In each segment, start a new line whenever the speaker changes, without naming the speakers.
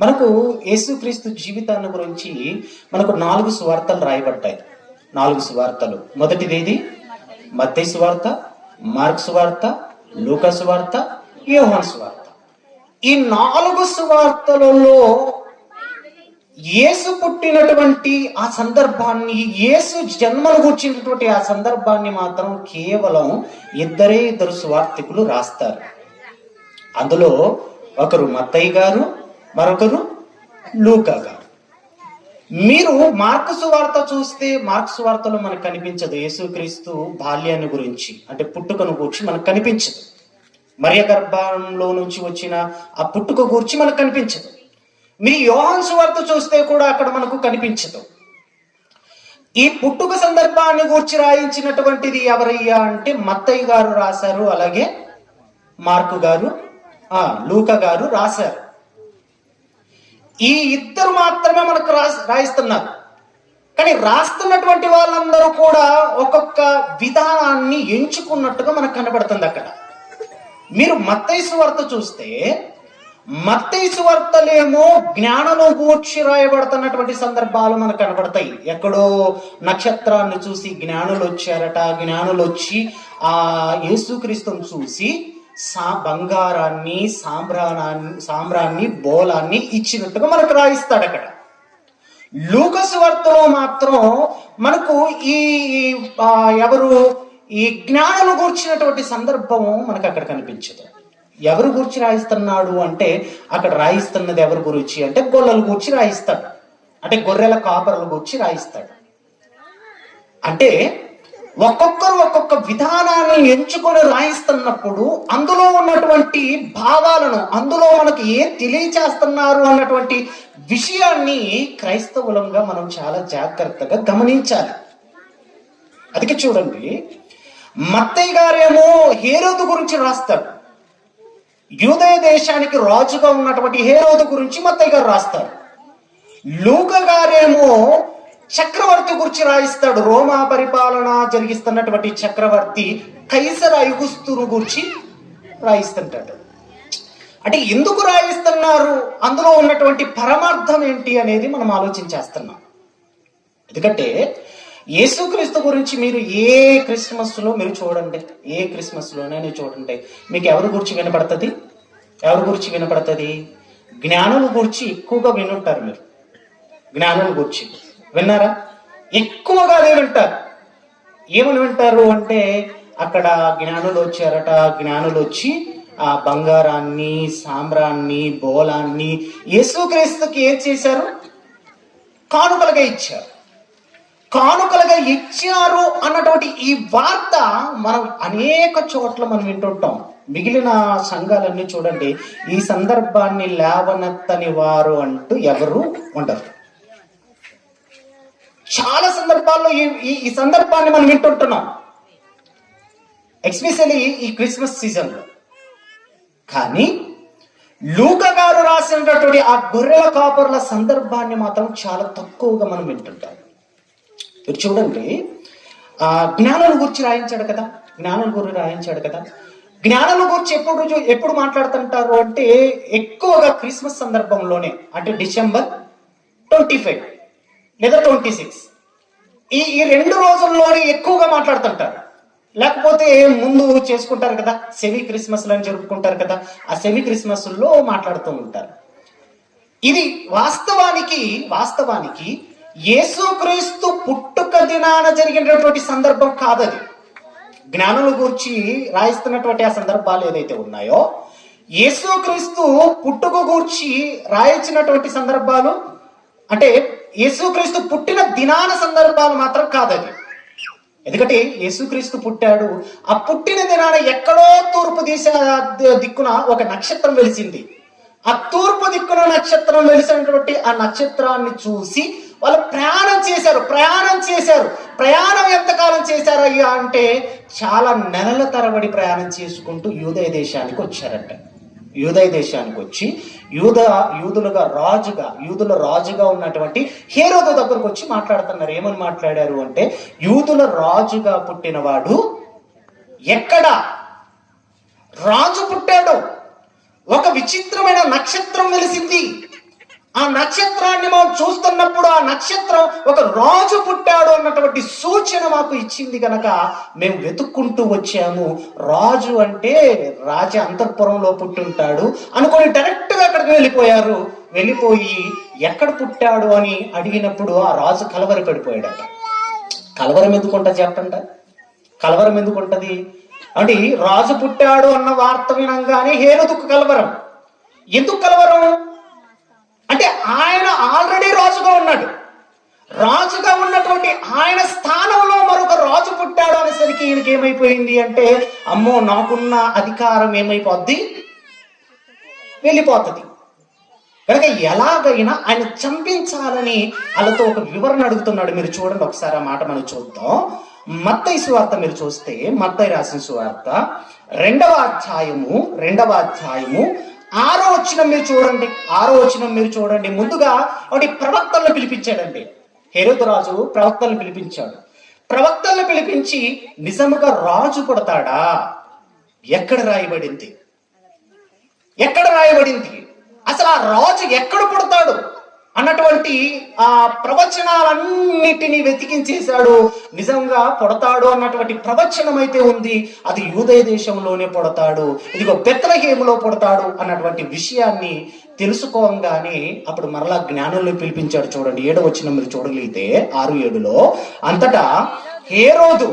మనకు యేసుక్రీస్తు జీవితాన్ని గురించి మనకు నాలుగు సువార్తలు రాయబడ్డాయి. నాలుగు సువార్తలు. మొదటిది ఏది? మత్తయి సువార్త మార్క్ సువార్త లూకా సువార్త యోహాన్ సువార్త. ఈ నాలుగు సువార్తలలో యేసు పుట్టినటువంటి ఆ సందర్భాన్ని యేసు జన్మను కూర్చున్నటువంటి ఆ సందర్భాన్ని మాత్రం కేవలం ఇద్దరే ఇద్దరు సువార్థికులు రాస్తారు. అందులో ఒకరు మత్తయ్య గారు మరొకరు లూకా గారు. మీరు మార్క్సు వార్త చూస్తే మార్క్స్ వార్తలో మనకు కనిపించదు. యేసుక్రీస్తు బాల్యాన్ని గురించి అంటే పుట్టుకను గురించి మనకు కనిపించదు. మరియ గర్భంలో నుంచి వచ్చిన ఆ పుట్టుక గురించి మనకు కనిపించదు. మీ యోహాన్ సువార్త చూస్తే కూడా అక్కడ మనకు కనిపించదు. ఈ పుట్టుక సందర్భాన్ని గూర్చి రాయించినటువంటిది ఎవరయ్యా అంటే మత్తయ్య గారు రాశారు. అలాగే మార్కు గారు లూక గారు రాశారు. ఈ ఇద్దరు మాత్రమే మనకు రా రాయిస్తున్నారు. కానీ రాస్తున్నటువంటి వాళ్ళందరూ కూడా ఒక్కొక్క విధానాన్ని ఎంచుకున్నట్టుగా మనకు కనబడుతుంది అక్కడ. మీరు మత్తైసు వార్త చూస్తే మత్తైసు వార్తలేమో జ్ఞానము గూర్చి రాయబడుతున్నటువంటి సందర్భాలు మనకు కనబడతాయి. ఎక్కడో నక్షత్రాన్ని చూసి జ్ఞానులు వచ్చారట జ్ఞానులు వచ్చి ఆ యేసుక్రీస్తుని చూసి సా బంగారాన్ని సామ్రాణాన్ని సాంబ్రాన్ని బోలాన్ని ఇచ్చినట్టుగా మనకు రాయిస్తాడు అక్కడ. లూకస్ వార్తలో మాత్రం మనకు ఈ ఎవరు ఈ జ్ఞానము గూర్చినటువంటి సందర్భం మనకు అక్కడ కనిపించదు. ఎవరు గురించి రాయిస్తున్నాడు అంటే అక్కడ రాయిస్తున్నది ఎవరి గురించి అంటే గొల్లల గురించి రాయిస్తాడు అంటే గొర్రెల కాపరుల గురించి రాయిస్తాడు అంటే ఒక్కొక్కరు ఒక్కొక్క విధానాన్ని ఎంచుకొని రాయిస్తున్నప్పుడు అందులో ఉన్నటువంటి భావాలను అందులో మనకి ఏం తెలియచేస్తున్నారు అన్నటువంటి విషయాన్ని క్రైస్తవులంగా మనం చాలా జాగ్రత్తగా గమనించాలి. అందుకే చూడండి మత్తయ్య గారేమో హేరోదు గురించి రాస్తాడు. యూదయ దేశానికి రాజుగా ఉన్నటువంటి హేరోదు గురించి మత్తయ్య గారు రాస్తారు. లూక గారేమో చక్రవర్తి గురించి రాయిస్తాడు. రోమా పరిపాలన జరిగిస్తున్నటువంటి చక్రవర్తి కైసర యుగుస్తును గురించి రాయిస్తుంటాడు. అంటే ఎందుకు రాయిస్తున్నారు? అందులో ఉన్నటువంటి పరమార్థం ఏంటి అనేది మనం ఆలోచించేస్తున్నాం. ఎందుకంటే యేసుక్రీస్తు గురించి మీరు ఏ క్రిస్మస్లో మీరు చూడండి. ఏ క్రిస్మస్లోనే చూడండి. మీకు ఎవరి గురించి వినపడుతుంది? ఎవరి గురించి వినపడుతుంది? జ్ఞానుల గురించి ఎక్కువగా వినుంటారు మీరు. జ్ఞానుల గురించి. విన్నారా? ఎక్కువగా అదే వింటారు ఏమని వింటారు అంటే అక్కడ జ్ఞానులు వచ్చారట. జ్ఞానులు వచ్చి ఆ బంగారాన్ని సాంబ్రాన్ని బోలాన్ని యేసుక్రీస్తుకి ఏం చేశారు? కానుకలుగా ఇచ్చారు. కానుకలుగా ఇచ్చారు అన్నటువంటి ఈ వార్త మనం అనేక చోట్ల మనం వింటుంటాం. మిగిలిన సంఘాలన్నీ చూడండి ఈ సందర్భాన్ని లేవనెత్తని వారు అంటూ ఎవరు ఉండరు. చాలా సందర్భాల్లో ఈ ఈ- సందర్భాన్ని మనం వింటుంటున్నాం. ఎక్స్పెషల్లీ ఈ క్రిస్మస్ సీజన్లో కానీ లూక గారు రాసినటువంటి ఆ గొర్రెల కాపర్ల సందర్భాన్ని మాత్రం చాలా తక్కువగా మనం వింటుంటాం. మీరు చూడండి ఆ జ్ఞానుల గురించి రాయించాడు కదా జ్ఞానం గురించి రాయించాడు కదా. జ్ఞానం గురించి ఎప్పుడు ఎప్పుడు మాట్లాడుతుంటారు అంటే ఎక్కువగా క్రిస్మస్ సందర్భంలోనే అంటే డిసెంబర్ ట్వంటీ ఫైవ్. లేదా ట్వంటీ సిక్స్ ఈ ఈ రెండు రోజుల్లోనే ఎక్కువగా మాట్లాడుతుంటారు. లేకపోతే ముందు చేసుకుంటారు కదా సెమీ క్రిస్మస్ అని జరుపుకుంటారు కదా ఆ సెమీ క్రిస్మస్లో మాట్లాడుతూ ఉంటారు. ఇది వాస్తవానికి వాస్తవానికి యేసుక్రీస్తు పుట్టుక దినాన జరిగినటువంటి సందర్భం కాదది. జ్ఞానుల గురించి రాయిస్తున్నటువంటి ఆ సందర్భాలు ఏదైతే ఉన్నాయో యేసుక్రీస్తు పుట్టుక గూర్చి రాయించినటువంటి సందర్భాలు అంటే యేసుక్రీస్తు పుట్టిన దినాన సందర్భాలు మాత్రం కాదది. ఎందుకంటే యేసుక్రీస్తు పుట్టాడు. ఆ పుట్టిన దినాన ఎక్కడో తూర్పు దిశ దిక్కున ఒక నక్షత్రం వెలిసింది. ఆ తూర్పు దిక్కున నక్షత్రం వెలిసినటువంటి ఆ నక్షత్రాన్ని చూసి వాళ్ళు ప్రయాణం చేశారు ప్రయాణం చేశారు. ప్రయాణం ఎంతకాలం చేశారయ్యా అంటే చాలా నెలల తరబడి ప్రయాణం చేసుకుంటూ యూదయ దేశానికి వచ్చారంట. యూదయ దేశానికి వచ్చి యూద యూదులుగా రాజుగా యూదుల రాజుగా ఉన్నటువంటి హేరోదు దగ్గరకు వచ్చి మాట్లాడుతున్నారు. ఏమని మాట్లాడారు అంటే యూదుల రాజుగా పుట్టినవాడు ఎక్కడ? రాజు పుట్టాడు. ఒక విచిత్రమైన నక్షత్రం వెలిసింది. ఆ నక్షత్రాన్ని మనం చూస్తున్నప్పుడు ఆ నక్షత్రం ఒక రాజు పుట్టాడు అన్నటువంటి సూచన మాకు ఇచ్చింది గనక మేము వెతుక్కుంటూ వచ్చాము. రాజు అంటే రాజ అంతఃపురంలో పుట్టుంటాడు అనుకొని డైరెక్ట్గా అక్కడికి వెళ్ళిపోయారు. వెళ్ళిపోయి ఎక్కడ పుట్టాడు అని అడిగినప్పుడు ఆ రాజు కలవరి పడిపోయాడట. కలవరం ఎందుకు చెప్పంట? కలవరం ఎందుకుంటది? అంటే రాజు పుట్టాడు అన్న వార్త వినంగానే హేరదుకు కలవరం. ఎందుకు కలవరం? అంటే ఆయన ఆల్రెడీ రాజుగా ఉన్నాడు. రాజుగా ఉన్నటువంటి ఆయన స్థానంలో మరొక రాజు పుట్టాడు అనేసరికి ఈయనకి ఏమైపోయింది అంటే అమ్మో నాకున్న అధికారం ఏమైపోద్ది? వెళ్ళిపోతుంది. కనుక ఎలాగైనా ఆయన చంపించాలని వాళ్ళతో ఒక వివరణ అడుగుతున్నాడు. మీరు చూడండి ఒకసారి ఆ మాట మనం చూద్దాం. మత్తయి సువార్త మీరు చూస్తే మత్తయి రాసిన సువార్త రెండవ అధ్యాయము రెండవ అధ్యాయము ఆరో వచ్చిన మీరు చూడండి ఆరో వచ్చిన మీరు చూడండి. ముందుగా ఒకటి ప్రవక్తలను పిలిపించాడండి. హెరోదు రాజు ప్రవక్తలను పిలిపించాడు. ప్రవక్తలను పిలిపించి నిజముగా రాజు పుడతాడా? ఎక్కడ రాయబడింది? ఎక్కడ రాయబడింది? అసలు ఆ రాజు ఎక్కడ పుడతాడు? అన్నటువంటి ఆ ప్రవచనాలన్నిటినీ వెతికించేశాడు. నిజంగా పొడతాడు అన్నటువంటి ప్రవచనం అయితే ఉంది. అది యూదయ దేశంలోనే పొడతాడు. ఇదిగో బెత్తలహేములో పుడతాడు అన్నటువంటి విషయాన్ని తెలుసుకోగానే అప్పుడు మరలా జ్ఞానంలో పిలిపించాడు చూడండి. ఏడో వచ్చిన మీరు చూడగలిగితే ఆరు ఏడులో అంతటా హేరోదు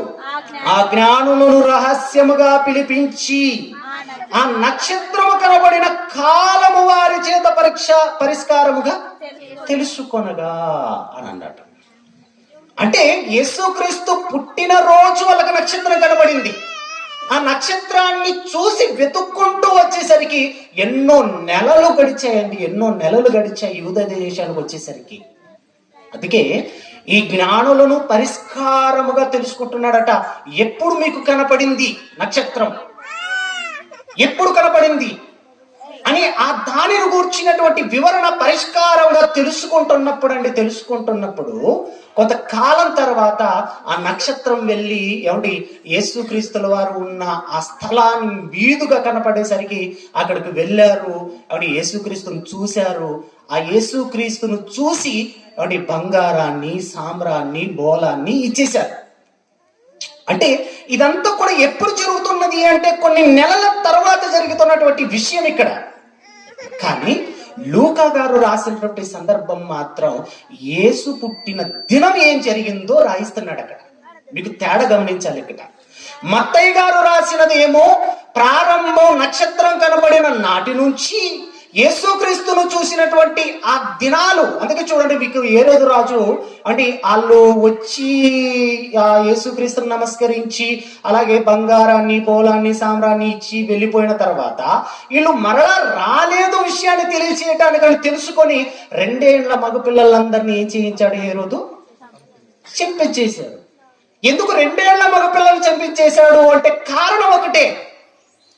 ఆ జ్ఞానులను రహస్యముగా పిలిపించి ఆ నక్షత్రము కనబడిన కాలము వారి చేత పరీక్ష పరిష్కారముగా తెలుసుకొనగా అని అన్నాడు అంటే యేసుక్రీస్తు పుట్టిన రోజు వాళ్ళకి నక్షత్రం కనబడింది. ఆ నక్షత్రాన్ని చూసి వెతుక్కుంటూ వచ్చేసరికి ఎన్నో నెలలు గడిచాయండి ఎన్నో నెలలు గడిచాయి యూద దేశానికి వచ్చేసరికి. అందుకే ఈ జ్ఞానులను పరిష్కారముగా తెలుసుకుంటున్నాడట. ఎప్పుడు మీకు కనపడింది నక్షత్రం? ఎప్పుడు కనపడింది? అని ఆ దానిని గూర్చినటువంటి వివరణ పరిష్కారంగా తెలుసుకుంటున్నప్పుడు అండి తెలుసుకుంటున్నప్పుడు కొంతకాలం తర్వాత ఆ నక్షత్రం వెళ్ళి ఏమండి యేసుక్రీస్తుల వారు ఉన్న ఆ స్థలాన్ని వీధుగా కనపడేసరికి అక్కడికి వెళ్ళారు. ఆవిడ యేసుక్రీస్తును చూశారు. ఆ యేసుక్రీస్తును చూసి ఆవిడ బంగారాన్ని సామ్రాన్ని బోలాన్ని ఇచ్చేశారు. అంటే ఇదంతా కూడా ఎప్పుడు జరుగుతున్నది అంటే కొన్ని నెలల తర్వాత జరుగుతున్నటువంటి విషయం ఇక్కడ. కానీ లూకా గారు రాసినటువంటి సందర్భం మాత్రం యేసు పుట్టిన దినం ఏం జరిగిందో రాయిస్తున్నాడు అక్కడ. మీకు తేడా గమనించాలి ఇక్కడ. మత్తయ్య గారు రాసినది ఏమో ప్రారంభం నక్షత్రం కనబడిన నాటి నుంచి యేసుక్రీస్తును చూసినటువంటి ఆ దినాలు అందుకే చూడండి మీకు ఏ రోజు రాజు అంటే వాళ్ళు వచ్చి ఆ యేసుక్రీస్తును నమస్కరించి అలాగే బంగారాన్ని పోలాన్ని సామ్రాన్ని ఇచ్చి వెళ్ళిపోయిన తర్వాత వీళ్ళు మరలా రాలేదు విషయాన్ని తెలియచేయటానికి అని తెలుసుకొని రెండేళ్ళ మగపిల్లలందరినీ ఏం చేయించాడు ఏ రోజు చెప్పించేశాడు ఎందుకు రెండేళ్ళ మగపిల్లలు చంపించేశాడు అంటే కారణం ఒకటే.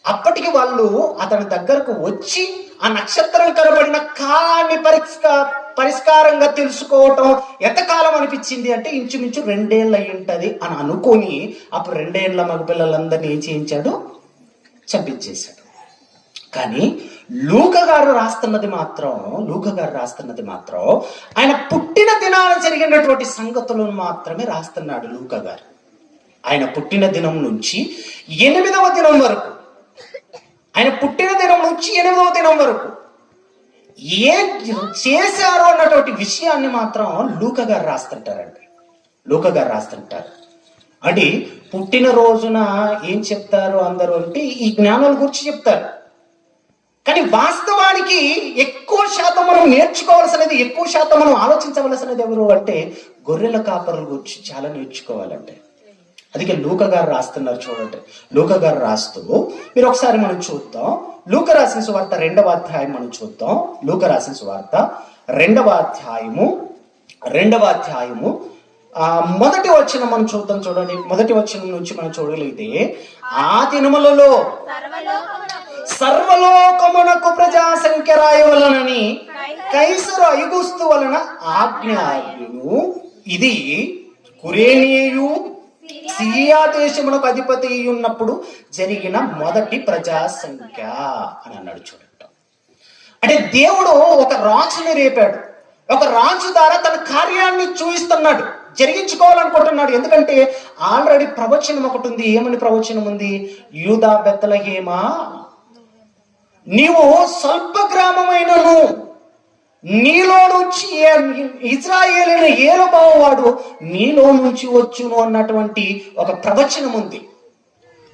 అప్పటికి వాళ్ళు అతని దగ్గరకు వచ్చి ఆ నక్షత్రం కనబడిన కాలాన్ని పరిష్కార పరిష్కారంగా తెలుసుకోవటం ఎంతకాలం అనిపించింది అంటే ఇంచుమించు రెండేళ్ళు అయి ఉంటుంది అని అనుకొని అప్పుడు రెండేళ్ళ మగపిల్లలందరినీ ఏం చేయించాడు? చంపించేశాడు. కానీ లూక గారు రాస్తున్నది మాత్రం లూక గారు రాస్తున్నది మాత్రం ఆయన పుట్టిన దినాన జరిగినటువంటి సంగతులను మాత్రమే రాస్తున్నాడు లూక గారు. ఆయన పుట్టిన దినం నుంచి ఎనిమిదవ దినం వరకు ఆయన పుట్టిన దినం నుంచి ఎనిమిదవ దినం వరకు. ఏం చేశారు అన్నటువంటి విషయాన్ని మాత్రం లూక గారు రాస్తుంటారండి. లూక గారు రాస్తుంటారు. అంటే పుట్టిన రోజున ఏం చెప్తారు అందరూ అంటే ఈ జ్ఞానాల గురించి చెప్తారు. కానీ వాస్తవానికి ఎక్కువ శాతం మనం నేర్చుకోవాల్సినది ఎక్కువ శాతం మనం ఆలోచించవలసినది ఎవరు అంటే గొర్రెల కాపరుల గురించి చాలా నేర్చుకోవాలంటే. అందుకే లూక గారు రాస్తున్నారు చూడండి. లూక గారు రాస్తూ మీరు ఒకసారి మనం చూద్దాం. లూక రాసిన సువార్త రెండవ అధ్యాయం మనం చూద్దాం. లూక రాసిన సువార్త రెండవ అధ్యాయము రెండవ అధ్యాయము. మొదటి వచ్చిన మనం చూద్దాం చూడండి. మొదటి వచ్చిన నుంచి మనం చూడగలిగితే ఆ దినములలో సర్వలోకమునకు ప్రజా సంఖ్య రాయవలనని కైసరు ఐగుస్తు వలన ఆజ్ఞాయును ఇది కురేనియు సిరియా దేశములకు అధిపతి ఉన్నప్పుడు జరిగిన మొదటి ప్రజా సంఖ్య అని అన్నాడు చూడండి. అంటే దేవుడు ఒక రాజుని రేపాడు. ఒక రాజు ద్వారా తన కార్యాన్ని చూపిస్తున్నాడు జరిగించుకోవాలనుకుంటున్నాడు. ఎందుకంటే ఆల్రెడీ ప్రవచనం ఒకటి ఉంది. ఏమని ప్రవచనం ఉంది? యూదా బెత్తలహేమా నీవు స్వల్ప గ్రామమైనను. నీలో నుంచి ఇజ్రాయేలీన ఏలుబావువాడు నీలో నుంచి వచ్చును అన్నటువంటి ఒక ప్రవచనం ఉంది.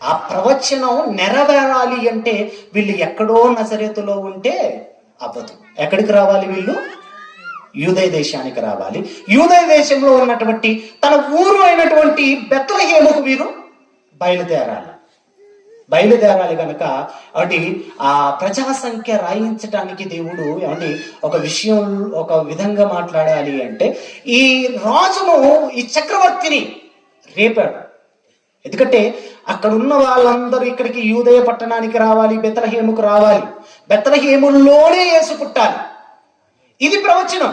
ఆ ప్రవచనం నెరవేరాలి అంటే వీళ్ళు ఎక్కడో నజరేతులో ఉంటే అవ్వదు. ఎక్కడికి రావాలి వీళ్ళు? యూదయ దేశానికి రావాలి. యూదయ దేశంలో ఉన్నటువంటి తన ఊరు అయినటువంటి బెత్తలహేముకు వీరు బయలుదేరాలి. బయలుదేరాలి కనుక అంటే ఆ ప్రజా సంఖ్య రాయించటానికి దేవుడు ఏమండి ఒక విషయం ఒక విధంగా మాట్లాడాలి అంటే ఈ రాజును ఈ చక్రవర్తిని రేపాడు. ఎందుకంటే అక్కడ ఉన్న వాళ్ళందరూ ఇక్కడికి యూదయ పట్టణానికి రావాలి బెత్తలహేముకు రావాలి. బెత్తలహేముల్లోనే యేసు పుట్టాలి. ఇది ప్రవచనం.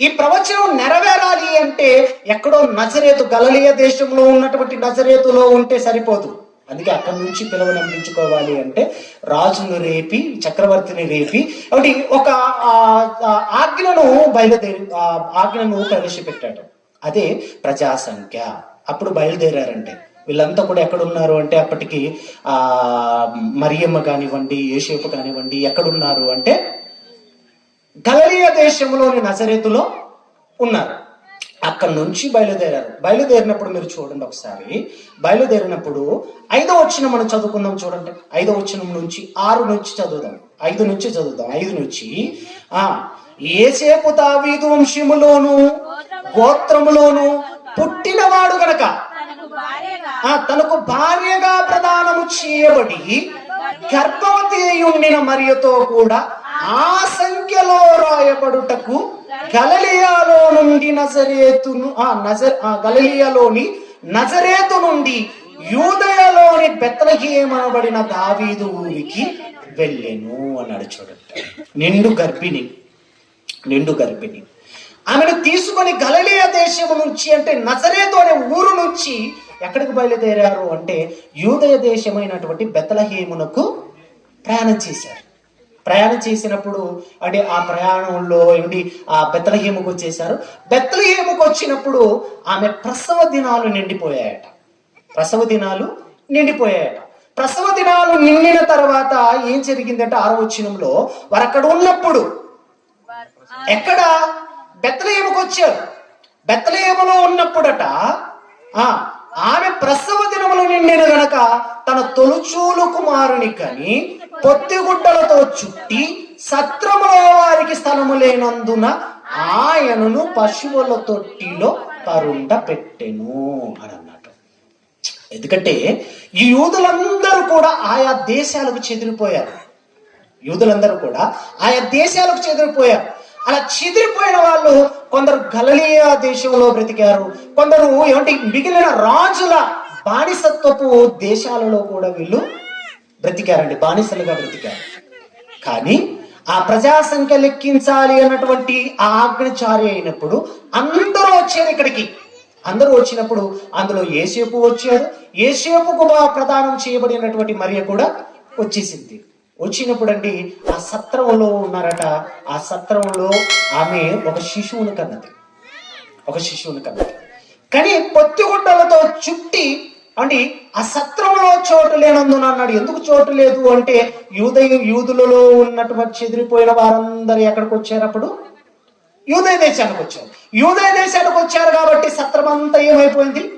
ఈ ప్రవచనం నెరవేరాలి అంటే ఎక్కడో నజరేతు గలలియ దేశంలో ఉన్నటువంటి నజరేతులో ఉంటే సరిపోదు. అందుకే అక్కడి నుంచి పిలవనందించుకోవాలి అంటే రాజును రేపి చక్రవర్తిని రేపి ఒకటి ఒక ఆజ్ఞను బయలుదేరి ఆజ్ఞను ప్రవేశపెట్టాడు. అదే ప్రజా సంఖ్య అప్పుడు బయలుదేరారంటే వీళ్ళంతా కూడా ఎక్కడ ఉన్నారు అంటే అప్పటికి ఆ మరియమ్మ కానివ్వండి ఏషేపు కానివ్వండి ఎక్కడున్నారు అంటే గలలియ దేశంలోని నజరేతులో ఉన్నారు. అక్కడి నుంచి బయలుదేరారు. బయలుదేరినప్పుడు మీరు చూడండి ఒకసారి. బయలుదేరినప్పుడు ఐదో వచ్చిన మనం చదువుకుందాం చూడండి. ఐదో వచ్చిన నుంచి ఆరు నుంచి చదువుదాం. ఐదు నుంచి చదువుదాం. ఐదు నుంచి ఆ ఏసేపు తావీదు వంశములోను గోత్రములోను పుట్టినవాడు గనక ఆ తనకు భార్యగా ప్రదానము చేయబడి గర్భవతి అయి ఉండిన మరియతో కూడా ఆ సంఖ్యలో రాయబడుటకు గలలియాలో నుండి నజరేతును ఆ నజర్ ఆ గలలియాలోని నజరేతు నుండి యూదయలోని బెత్తలహీమనబడిన దావీదు ఊరికి వెళ్ళెను అన్నాడు చూడండి నిండు గర్భిణి. నిండు గర్భిణి. ఆమెను తీసుకొని గలలియ దేశము నుంచి అంటే నజరేతు అనే ఊరు నుంచి ఎక్కడికి బయలుదేరారు అంటే యూదయ దేశమైనటువంటి బెత్తలహీమునకు ప్రయాణం చేశారు. ప్రయాణం చేసినప్పుడు అంటే ఆ ప్రయాణంలో ఏమిటి? ఆ బెత్తలహేముకు వచ్చేసారు బెత్తలహేముకు వచ్చినప్పుడు ఆమె ప్రసవ దినాలు నిండిపోయాయట. ప్రసవ దినాలు నిండిపోయాయట. ప్రసవ దినాలు నిండిన తర్వాత ఏం జరిగిందంటే? ఆరో వచ్చినంలో వారు అక్కడ ఉన్నప్పుడు ఎక్కడ? బెత్తలహేముకు వచ్చారు. బెత్తలహేములో ఉన్నప్పుడట ఆ ఆమె ప్రసవ దినములు నిండిన గనక తన తొలుచూలు కుమారుని కని పొత్తిగుడ్డలతో చుట్టి సత్రములో వారికి స్థలము లేనందున ఆయనను పశువుల తొట్టిలో పరుండ పెట్టెను అని అన్నట్టు ఎందుకంటే ఈ యూదులందరూ కూడా ఆయా దేశాలకు చెదిరిపోయారు. యూదులందరూ కూడా ఆయా దేశాలకు చెదిరిపోయారు. అలా చెదిరిపోయిన వాళ్ళు కొందరు గలలియా దేశంలో బ్రతికారు. కొందరు ఏమంటే మిగిలిన రాజుల బానిసత్వపు దేశాలలో కూడా వీళ్ళు బ్రతికారండి బానిసలుగా బ్రతికారు. కానీ ఆ ప్రజా సంఖ్య లెక్కించాలి అన్నటువంటి ఆ ఆజ్ఞచారి అయినప్పుడు అందరూ వచ్చారు ఇక్కడికి. అందరూ వచ్చినప్పుడు అందులో ఏసేపు వచ్చాడు. ఏసేపు కూడా ప్రదానం చేయబడినటువంటి మరియ కూడా వచ్చేసింది. వచ్చినప్పుడు అండి ఆ సత్రంలో ఉన్నారట. ఆ సత్రంలో ఆమె ఒక శిశువును కన్నది. ఒక శిశువుని కన్నది. కానీ పొత్తిగుడ్డలతో చుట్టి అంటే ఆ సత్రంలో చోటు లేనందున అన్నాడు. ఎందుకు చోటు లేదు అంటే యూదయ యూదులలో ఉన్నటువంటి చెదిరిపోయిన వారందరూ ఎక్కడికి వచ్చారు అప్పుడు? యూదయ దేశానికి వచ్చారు. యూదయ దేశానికి వచ్చారు కాబట్టి సత్రం అంతా ఏమైపోయింది?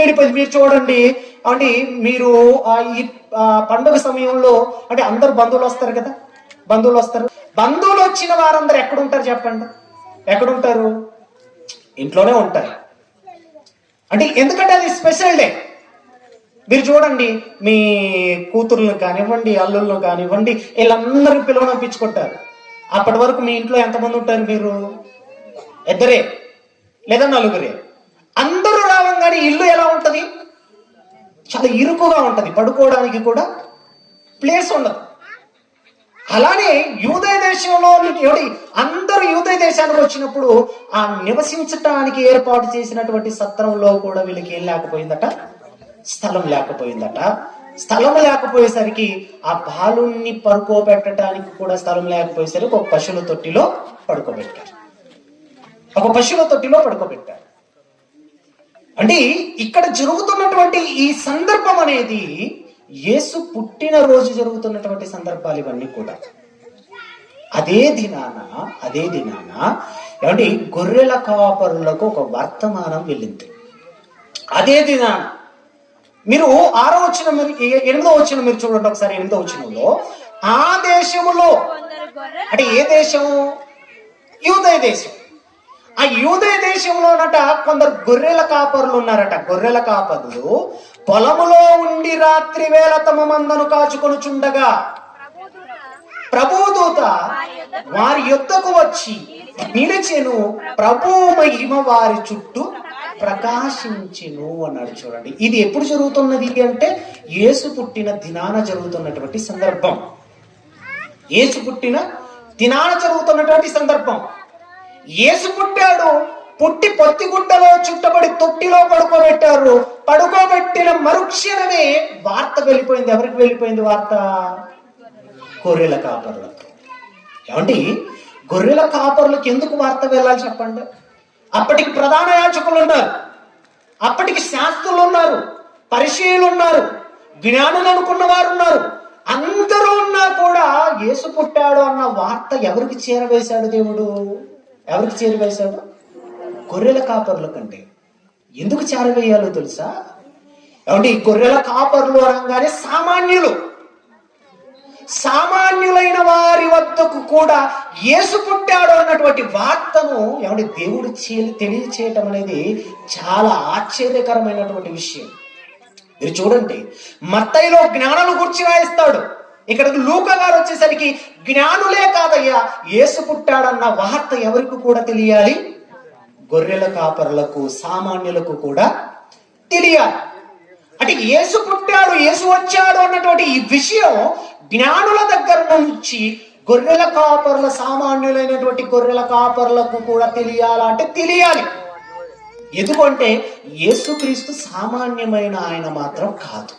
ఏడిపోయింది మీరు చూడండి. అంటే మీరు ఆ ఈ పండుగ సమయంలో అంటే అందరు బంధువులు వస్తారు కదా? బంధువులు వస్తారు. బంధువులు వచ్చిన వారందరూ ఎక్కడుంటారు చెప్పండి? ఎక్కడుంటారు? ఇంట్లోనే ఉంటారు. అంటే ఎందుకంటే అది స్పెషల్ డే. మీరు చూడండి మీ కూతుర్లను కానివ్వండి అల్లుళ్ళు కానివ్వండి వీళ్ళందరూ పిలువనిపించుకుంటారు అప్పటి వరకు మీ ఇంట్లో ఎంతమంది ఉంటారు మీరు? ఇద్దరే లేదా నలుగురే? అందరూ రావంగానే ఇల్లు ఎలా ఉంటుంది? చాలా ఇరుకుగా ఉంటుంది. పడుకోవడానికి కూడా ప్లేస్ ఉండదు. అలానే యూదయ దేశంలో ఎవడి అందరూ యూదయ దేశానికి వచ్చినప్పుడు ఆ నివసించటానికి ఏర్పాటు చేసినటువంటి సత్రంలో కూడా వీళ్ళకి ఏం లేకపోయిందట? స్థలం లేకపోయిందట. స్థలం లేకపోయేసరికి ఆ బాలుణ్ణి పడుకోబెట్టడానికి కూడా స్థలం లేకపోయేసరికి ఒక పశువుల తొట్టిలో పడుకోబెట్టారు. ఒక పశువుల తొట్టిలో పడుకోబెట్టారు. అంటే ఇక్కడ జరుగుతున్నటువంటి ఈ సందర్భం అనేది యేసు పుట్టిన రోజు జరుగుతున్నటువంటి సందర్భాలు ఇవన్నీ కూడా. అదే దినాన అదే దినాన ఏమంటే గొర్రెల కాపరులకు ఒక వర్తమానం వెళ్ళింది. అదే దినాన మీరు ఆరో వచ్చిన మీరు ఎనిమిదో వచ్చిన మీరు చూడండి ఒకసారి ఎనిమిదో వచ్చినంలో ఆ దేశములో అంటే ఏ దేశము? యూదయ దేశం. ఆ యూదయ దేశంలోనట కొందరు గొర్రెల కాపరులు ఉన్నారట. గొర్రెల కాపరులు పొలములో ఉండి రాత్రి వేళ తమ మందను కాచుకొని చుండగా ప్రభుదూత వారి యొద్దకు వచ్చి నిలిచెను ప్రభు మహిమ వారి చుట్టూ ప్రకాశించును అన్నాడు చూడండి. ఇది ఎప్పుడు జరుగుతున్నది అంటే యేసు పుట్టిన దినాన జరుగుతున్నటువంటి సందర్భం. యేసు పుట్టిన దినాన జరుగుతున్నటువంటి సందర్భం. యేసు పుట్టాడు పుట్టి పొత్తి గుడ్డలో చుట్టబడి తొట్టిలో పడుకోబెట్టారు. పడుకోబెట్టిన మరుక్షణమే వార్త వెళ్ళిపోయింది. ఎవరికి వెళ్ళిపోయింది వార్త? గొర్రెల కాపరులకు. ఏమండి? గొర్రెల కాపరులకు ఎందుకు వార్త వెళ్ళాలి చెప్పండి. అప్పటికి ప్రధాన యాచకులు ఉన్నారు. అప్పటికి శాస్త్రులు ఉన్నారు. పరిశీలు ఉన్నారు. జ్ఞానులు అనుకున్న వారు ఉన్నారు. అందరూ ఉన్నా కూడా యేసు పుట్టాడు అన్న వార్త ఎవరికి చేరవేశాడు దేవుడు? ఎవరికి చేరవేశాడు? గొర్రెల కాపరుల కంటే. ఎందుకు చేరవేయాలో తెలుసా? ఏమంటే ఈ గొర్రెల కాపరులు అనగానే సామాన్యులు. సామాన్యులైన వారి వద్దకు కూడా యేసు పుట్టాడు అన్నటువంటి వార్తను ఏమంటే దేవుడు చే- తెలియచేయటం అనేది చాలా ఆశ్చర్యకరమైనటువంటి విషయం. మీరు చూడండి మత్తయిలో జ్ఞానం గుర్చి రాయిస్తాడు. ఇక్కడ లూక గారు వచ్చేసరికి జ్ఞానులే కాదయ్యా యేసు పుట్టాడన్న వార్త ఎవరికి కూడా తెలియాలి? గొర్రెల కాపరులకు సామాన్యులకు కూడా తెలియాలి. అంటే యేసు పుట్టాడు యేసు వచ్చాడు అన్నటువంటి ఈ విషయం జ్ఞానుల దగ్గర నుంచి గొర్రెల కాపర్ల సామాన్యులైనటువంటి గొర్రెల కాపర్లకు కూడా తెలియాలంటే తెలియాలి. ఎందుకంటే యేసుక్రీస్తు సామాన్యమైన ఆయన మాత్రం కాదు.